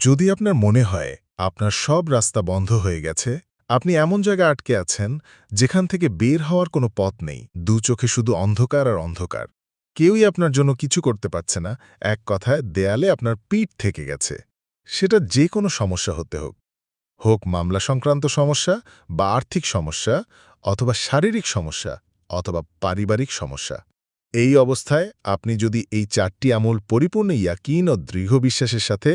যদি আপনার মনে হয় আপনার সব রাস্তা বন্ধ হয়ে গেছে, আপনি এমন জায়গায় আটকে আছেন যেখান থেকে বের হওয়ার কোনো পথ নেই। দু চোখে শুধু অন্ধকার আর অন্ধকার। কেউই আপনার জন্য কিছু করতে পারছে না। এক কথায়, দেয়ালে আপনার পিঠ থেকে গেছে। সেটা যে কোনো সমস্যা হতে হোক। হোক মামলা সংক্রান্ত সমস্যা বা আর্থিক সমস্যা অথবা শারীরিক সমস্যা অথবা পারিবারিক সমস্যা। এই অবস্থায় আপনি যদি এই চারটি আমল পরিপূর্ণ ইয়াকিন ও দৃঢ় বিশ্বাসের সাথে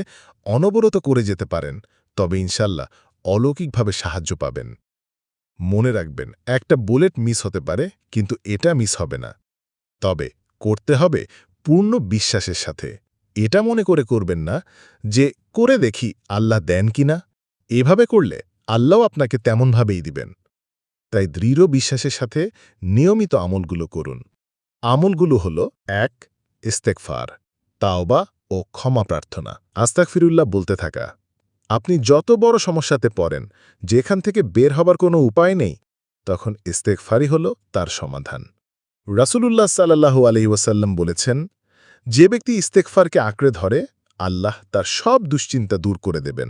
অনবরত করে যেতে পারেন, তবে ইনশাল্লাহ অলৌকিকভাবে সাহায্য পাবেন। মনে রাখবেন, একটা বুলেট মিস হতে পারে, কিন্তু এটা মিস হবে না। তবে করতে হবে পূর্ণ বিশ্বাসের সাথে। এটা মনে করে করবেন না যে, করে দেখি আল্লাহ দেন কিনা এভাবে করলে আল্লাহ আপনাকে তেমনভাবেই দিবেন। তাই দৃঢ় বিশ্বাসের সাথে নিয়মিত আমলগুলো করুন। আমলগুলো হল, এক ইস্তেকফার তাওবা ও ক্ষমা প্রার্থনা। আস্তাক ফিরুল্লাহ বলতে থাকা, আপনি যত বড় সমস্যাতে পড়েন, যেখান থেকে বের হবার কোনো উপায় নেই, তখন ইস্তেকফারই হল তার সমাধান। রাসূলুল্লাহ সাল্লাহু আলহি ওয়াসাল্লাম বলেছেন, যে ব্যক্তি ইস্তেকফারকে আঁকড়ে ধরে, আল্লাহ তার সব দুশ্চিন্তা দূর করে দেবেন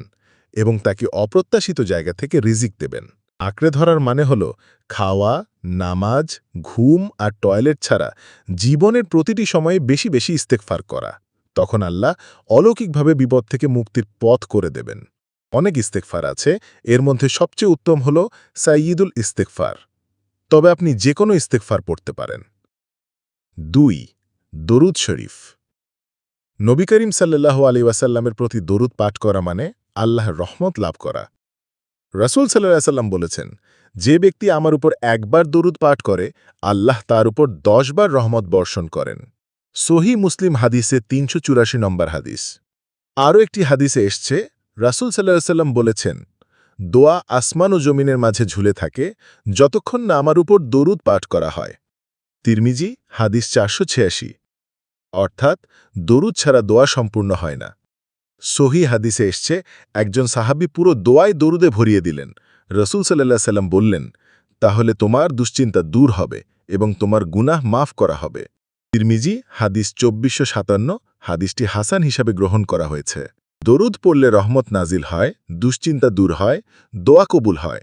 এবং তাকে অপ্রত্যাশিত জায়গা থেকে রিজিক দেবেন। আঁকড়ে ধরার মানে হল, খাওয়া নামাজ, ঘুম আর টয়লেট ছাড়া জীবনের প্রতিটি সময়ে বেশি বেশি ইস্তেকফার করা। তখন আল্লাহ অলৌকিকভাবে বিপদ থেকে মুক্তির পথ করে দেবেন। অনেক ইস্তেকফার আছে, এর মধ্যে সবচেয়ে উত্তম হল সাইয়িদুল ইস্তেকফার তবে আপনি যে কোনো ইস্তেকফার পড়তে পারেন। দুই, দরুদ শরীফ। নবী করিম সাল্লাহ আলী ওয়াসাল্লামের প্রতি দরুদ পাঠ করা মানে আল্লাহর রহমত লাভ করা। রসুল সাল্লাহ সাল্লাম বলেছেন, যে ব্যক্তি আমার উপর একবার দরুদ পাঠ করে, আল্লাহ তার উপর দশবার রহমত বর্ষণ করেন। সহি মুসলিম হাদিসে তিনশো চুরাশি নম্বর হাদিস। আরও একটি হাদিসে এসছে, রাসুল সাল্লাহ সাল্লাম বলেছেন, দোয়া আসমান ও জমিনের মাঝে ঝুলে থাকে, যতক্ষণ না আমার উপর দরুদ পাঠ করা হয়। তিরমিজি, হাদিস চারশো ছিয়াশি। অর্থাৎ, দরুদ ছাড়া দোয়া সম্পূর্ণ হয় না। সহি হাদিসে এসছে, একজন সাহাবি পুরো দোয়ায় দরুদে ভরিয়ে দিলেন। রসুল সাল্লাহ সাল্লাম বললেন, তাহলে তোমার দুশ্চিন্তা দূর হবে এবং তোমার গুনাহ মাফ করা হবে। তিরমিজি, হাদিস চব্বিশশো সাতান্ন, হাদিসটি হাসান হিসাবে গ্রহণ করা হয়েছে। দরুদ পড়লে রহমত নাজিল হয়, দুশ্চিন্তা দূর হয়, দোয়া কবুল হয়।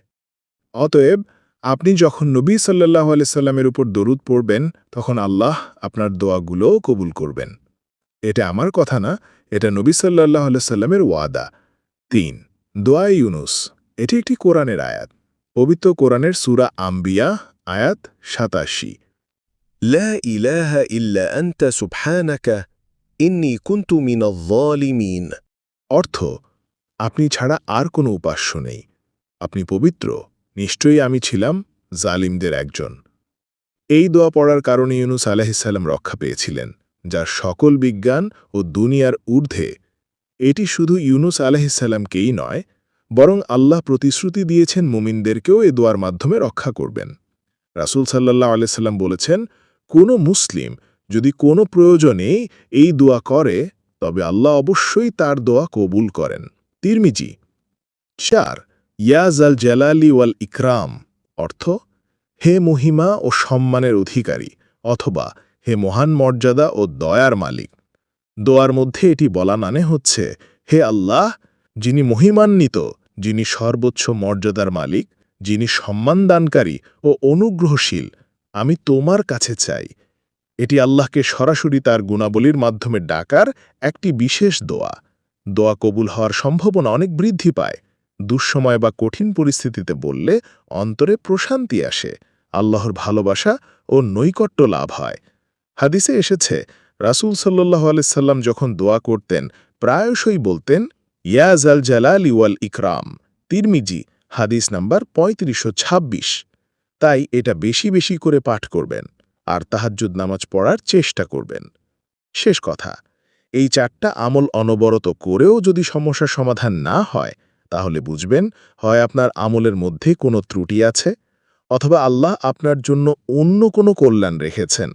অতএব, আপনি যখন নবী সাল্লাহ আলাইসাল্লামের উপর দরুদ পড়বেন, তখন আল্লাহ আপনার দোয়াগুলোও কবুল করবেন। এটা আমার কথা না, এটা নবী সাল্লাহ সাল্লামের ওয়াদা। তিন, দোয়া ইউনুস, এটি একটি কোরআনের আয়াত। পবিত্র কোরআনের সুরা আম্বিয়া, আয়াত সাতাশি। ইন্নি কুন্তু অর্থ, আপনি ছাড়া আর কোনো উপাস্য নেই। আপনি পবিত্র, নিশ্চয়ই আমি ছিলাম জালিমদের একজন। এই দোয়া পড়ার কারণে ইউনুস আলাহিসাল্লাম রক্ষা পেয়েছিলেন। যার সকল বিজ্ঞান ও দুনিয়ার ঊর্ধ্বে। এটি শুধু ইউনুস আলাহিসাল্লামকেই নয়, বরং আল্লাহ প্রতিশ্রুতি দিয়েছেন মুমিনদেরকেও এ দোয়ার মাধ্যমে রক্ষা করবেন। রাসুল সাল্লাহ আলাইসাল্লাম বলেছেন, কোনো মুসলিম যদি কোনো প্রয়োজনেই এই দোয়া করে, তবে আল্লাহ অবশ্যই তার দোয়া কবুল করেন। তিরমিজি, চার ইয়াজ আল জালালি ওয়াল ইকরাম, অর্থ, হে মহিমা ও সম্মানের অধিকারী, অথবা হে মহান মর্যাদা ও দয়ার মালিক। দোয়ার মধ্যে এটি বলা মানে হচ্ছে, হে আল্লাহ, যিনি মহিমান্বিত, যিনি সর্বোচ্চ মর্যাদার মালিক, যিনি সম্মানদানকারী ও অনুগ্রহশীল, আমি তোমার কাছে চাই। এটি আল্লাহকে সরাসরি তার গুণাবলীর মাধ্যমে ডাকার একটি বিশেষ দোয়া। দোয়া কবুল হওয়ার সম্ভাবনা অনেক বৃদ্ধি পায়। দুঃসময় বা কঠিন পরিস্থিতিতে বললে অন্তরে প্রশান্তি আসে। আল্লাহর ভালোবাসা ও নৈকট্য লাভ হয়। হাদিসে এসেছে, রাসুল সাল্লাহ আলাইসাল্লাম যখন দোয়া করতেন, প্রায়শই বলতেন ইয়াজ আল জালাল ইওয়াল ইকরাম। তিরমিজি, হাদিস নাম্বার পঁয়ত্রিশশো ছাব্বিশ। তাই এটা বেশি বেশি করে পাঠ করবেন, আর তাহাজ্জুদ নামাজ পড়ার চেষ্টা করবেন। শেষ কথা, এই চারটা আমল অনবরত করেও যদি সমস্যার সমাধান না হয়, তাহলে বুঝবেন, হয় আপনার আমলের মধ্যে কোনো ত্রুটি আছে, অথবা আল্লাহ আপনার জন্য অন্য কোনো কল্যাণ রেখেছেন।